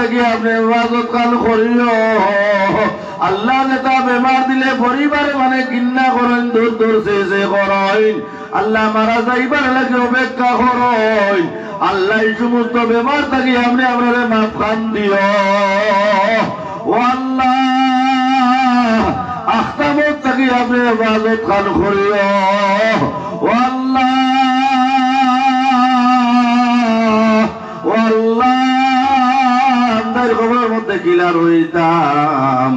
থেকে আপনি কাল আল্লাহ নেতা বেমার দিলে মানে করেন, দূর দূর সে করেন। আল্লাহ মারা যাইবার লাগে অপেক্ষা করেন। আল্লাহ এই সমস্ত বেমার থাকি আপনি আপনারে মাফ দিও। ও আল্লাহ, আখতামত থাকি আপনি ইবাদত খান করিও। ও আল্লাহ আন্দার খবরের মধ্যে কিলার হইতাম।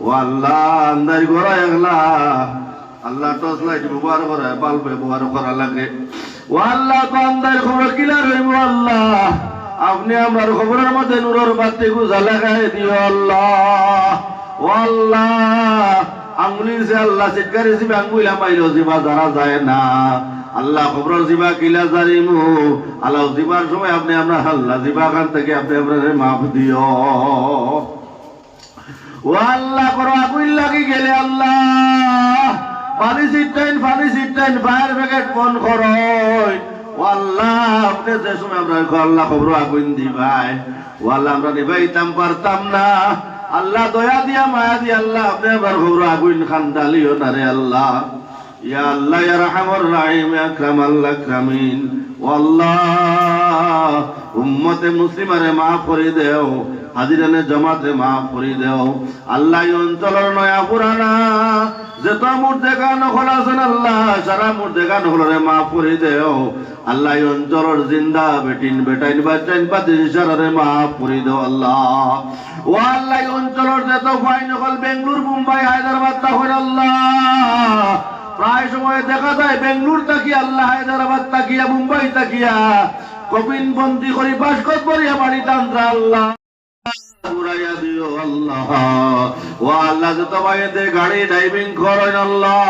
ও আল্লাহ, আন্দার ঘরে একলা। আল্লাহ টস লাইট ব্যবহার করে বাল ব্যবহার করা লাগে। ও আল্লাহ, তো আন্দার খবর কিলার হইব আল্লাহ। আপনি আমার খবরের মধ্যে নুরের বাতি গুজা লাগাই দিও, আল্লাহ। ও আল্লাহ আঙ্গুলি সে আল্লাহ, চিৎকার হিসেবে আঙ্গুল আমাইল জিবা ধরা যায় না। আল্লাহ খবর জিবা কিলা জারিমু আল্লাহ জিবার সময় আপনি আপনার আল্লাহ জিবা খান থেকে আপনি আপনার মাফ দিও। ও আল্লাহ, করো আগুন লাগি গেলে আল্লাহ। পানি সিটাইন পানি সিটাইন ফায়ার ব্রিগেড ফোন করই ও আল্লাহ, আপনি যে সময় আমরা আল্লাহ খবর আগুন দিবাই। ও আল্লাহ, আমরা নিবাইতাম, পারতাম না। আল্লাহ, দয়া দিয়া, মায়া দিয়া, আল্লাহ, আপনি আবার খবর আগুন খান ডালিও না রে আল্লাহ। আল্লাহ, ইয়া রাহমার রাহিম, ইয়া আকরামাল আকরামিন। আল্লাহ উম্মতে মুসলিমারে করে দেও, হাজিরানে জমাতে মাফ করে দেও। আল্লাহ অঞ্চলের নয়া পুরানা, যেত মূর্তি গান খোলাছেন আল্লাহ, সারা মূর্তি গান খোলরে মাফ করে দেও। আল্লাহ অঞ্চলের জিন্দা বেটিন, বেটাইন, বাচ্চাইন, পাতিন মাফ করে দেও আল্লাহ। ও আল্লাহ অঞ্চলের যেত ফাইন হল, বেঙ্গলোর, মুম্বাই, হায়দ্রাবাদ আল্লাহ প্রায় সময় দেখা যায়, বেঙ্গলুর তাকিয়া, আল্লাহ হায়দ্রাবাদ তাকিয়া, মুম্বাই তাকিয়া। কবিন বন্দি করি বাসকত করিয়া বাড়ি তান্ত্রা আল্লাহ। উড়াইয়া দিও আল্লাহ। ও আল্লাহ যত বাইতে গাড়ি ড্রাইভিং করেন আল্লাহ।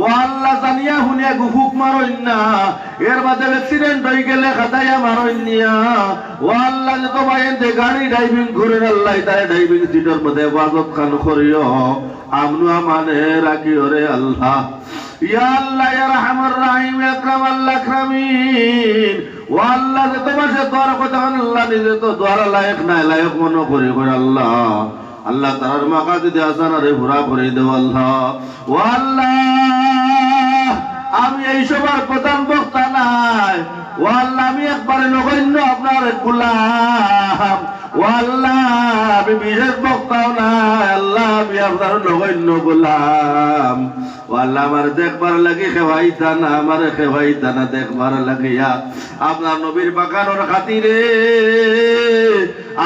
ও আল্লাহ জানিয়া শুনিয়া গুফুক মারইন না। এর বাদে অ্যাক্সিডেন্ট হয়ে গেলে খাতাইয়া মারইন নিয়া। ও আল্লাহ যত বাইতে গাড়ি ড্রাইভিং করেন আল্লাহ, তাই ড্রাইভিং সিটের মধ্যে বাজত খান করিও। আমনু আমানে রাখিও রে আল্লাহ। ইয়া আল্লাহ, ইয়া রাহমার রাহিম আকরাম, আল্লাহ ও আল্লাহ যে তোমার সে কথা আল্লাহ নিজে তো লায়ক নাই, লায়ক মনে করে আল্লাহ। আল্লাহ তার মাকা যদি আসান আরে ঘোরা করে দেব আল্লাহ। ও আল্লাহ, আমি এই সবার প্রধান বক্তা নাই। ও আল্লাহ, আমি একবারে নগণ্য আপনার গুলাম। আমি আমি আপনার নবীর বাগানোর খাতিরে,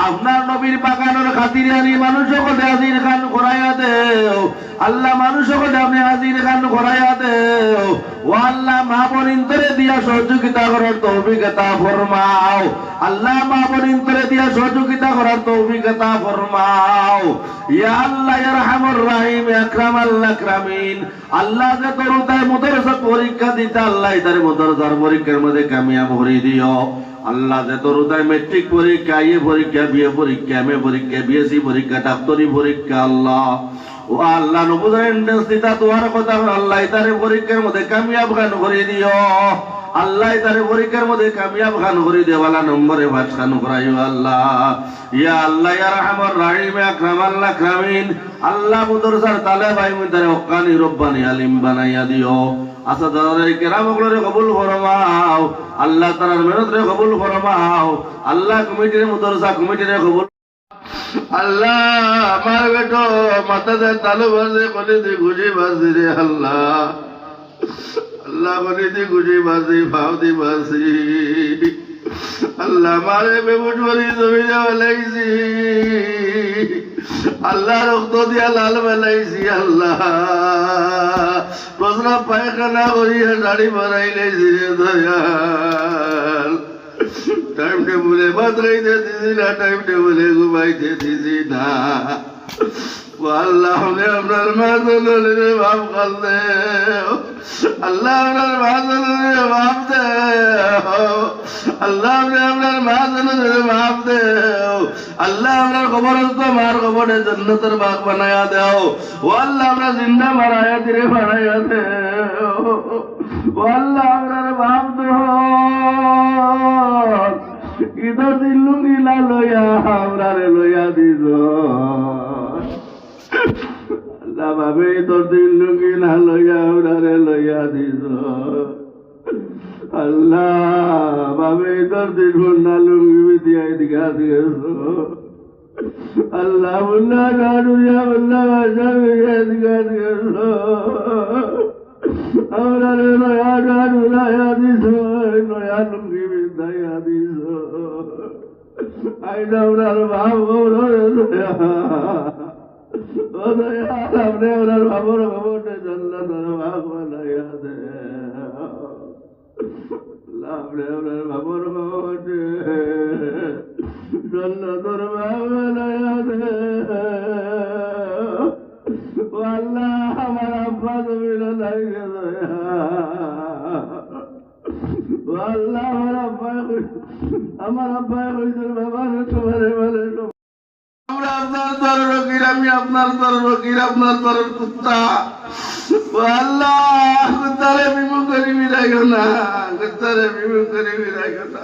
আপনার নবীর বাগানোর খাতিরে আনি মানুষ সকলে হাজির খান করাইয়া দেও। আল্লাহ মানুষ সকলে আপনি হাজির খান করাইয়া দেও। ও আল্লাহ, মা বনিন্তরে দিয়া সহযোগিতা করার তৌফিকতা ফরমাও। আল্লাহ, মা দিয়া সহযোগিতা করার তৌফিকতা ফরমাও। ইয়া আল্লাহ আকরামিন। আল্লাহ যে উদয় মুদরসা পরীক্ষা দিতে আল্লাহ তার মুদরসার পরীক্ষার মধ্যে কামিয়াব করে দিও। আল্লাহ যে তোর মেট্রিক পরীক্ষা ইয়ে পরীক্ষা পরীক্ষা পরীক্ষা বিএসসি পরীক্ষা, ডাক্তারি পরীক্ষা আল্লাহ। ও আল্লাহ নবুদার এন্ট্রেন্স দিতা, তোমার কথা আল্লাহ তারে পরীক্ষার মধ্যে কামিয়াব খান করে দিও। আল্লাহ তারে পরীক্ষার মধ্যে কামিয়াব খান করে দেওয়ালা নম্বরে ভাত খান করাইও আল্লাহ। ইয়া আল্লাহ, ইয়া রাহমার রাহিম, ইয়া আকরাম আল্লাহ আকরামিন। আল্লাহ মুদরসার তালে ভাই মুই তারে হক্কানি রব্বানি আলিম বানাইয়া দিও। আচ্ছা কেরামগুলোরে কবুল ফরমাও। আল্লাহ কবুল ফরমাও। আল্লাহ কমিটির মুদরসা কমিটিরে কবুল আল্লাহ আমার বেটো মাথাতে তালু বাজে কলি দি গুজি বাজি রে আল্লাহ। আল্লাহ দি গুজি বাজি ভাও দি বাজি আল্লাহ মারে বেবুট ভরি জমিনে বেলাইছি আল্লাহ রক্ত দিয়া লাল বেলাইছি আল্লাহ। প্রশ্ন পায়খানা করিয়া দাড়ি বানাই লাইছি রে দয়াল। টাইম টেবুলে ভাত খাইতে দিছি না, টাইম টেবুলে ঘুমাইতে দিছি না। আল্লাহ আপনার মা চললে বাপ কালতে আল্লাহ আপনার মা চললে বাপ দে। আল্লাহ আপনি আপনার মা বাপ দে। বাগ বানায়া দেও। ও আল্লাহ আমরা জিন্দা মারায়া দিরে বানায়া দে ও আল্লাহ আপনার বাপ দে ইদর দিন লুঙ্গিলা লইয়া আমরারে লইয়া দিস আল্লাহ বাবে ইদর দিন লুঙ্গিলা লইয়া আমরারে লইয়া দিস। আল্লাহ বাবে ইদর দিন মুন্না লুঙ্গি দিয়া দিঘা দিয়েছ। আল্লাহ মুন্না গাড়ুয়া মুন্না বাসা দিঘা দিয়েছ। আমরা রে নয়া গাড়ু নয়া দিস নয়া লুঙ্গি বিদায়া দিস। আই আমরা ভাব রে দয়া ও দয়া আপনি ওনার ভাবর ভাবরে জান্নাত ভাগ বানাইয়া দে আপনি ওনার ভাবর ভাবরে জান্নাত ভাগ বানাইয়া দে আল্লাহ আমার আব্বা দয়া ও আল্লাহ আমার আব্বা আমার আব্বা কইছিল বাবা তোমারে আপনার দর রকির, আমি আপনার দর রকির, আপনার দর কুত্তা। আল্লাহ, কুত্তারে বিমু করি বিরাইও না, কুত্তারে বিমু করি বিরাইও না।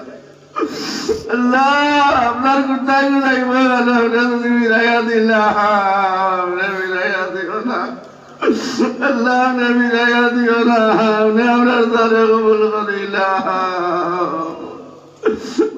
আপনার কুত্তাই বিরাইব না বিরাইয়া দিলা বিরাইয়া দিও না। আল্লাহ বিরাইয়া দিও না আপনার দরে কবুল করিলা।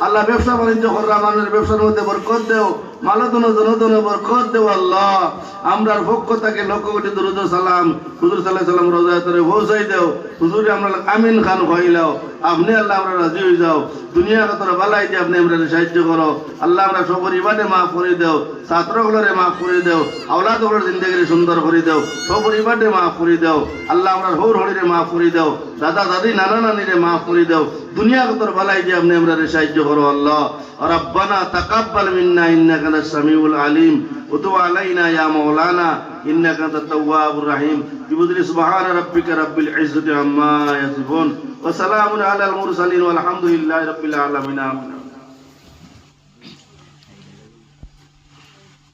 আল্লাহ ব্যবসা বাণিজ্য করা মানুষের ব্যবসার মধ্যে বরকত দেও। দেও আল্লাহ। সাল্লাহ সাল্লাম দেও। আমরা আমিন খান খোয়াইলাও আপনি আল্লাহ আমরা রাজি হয়ে যাও। দুনিয়া কতটা বালাই দিয়ে আপনি আমরা সাহায্য করো। আল্লাহ আমরা সপরিবারে করে দেও। ছাত্রগুলোরে মাফ করে দেও। আওলাদগুলোর জিন্দগিরে সুন্দর করে দেও। সপরিবারে মাফ করে দেও। আল্লাহ আমরা হোর হরিরে মাফ করে দেও। দাদা, দাদি, নানা, নানিরে মাফ করে দেও। দুনিয়া কতটা বালাই দিয়ে আপনি আমরা সাহায্য করো আল্লাহ। রব্বানা তাকাব্বাল মিন্না ইন্নাকা انت السميع العليم. وتب علينا يا مولانا إنك أنت التواب الرحيم. بفضل سبحان ربك رب العزة عما يصفون. وسلام على المرسلين والحمد لله رب العالمين.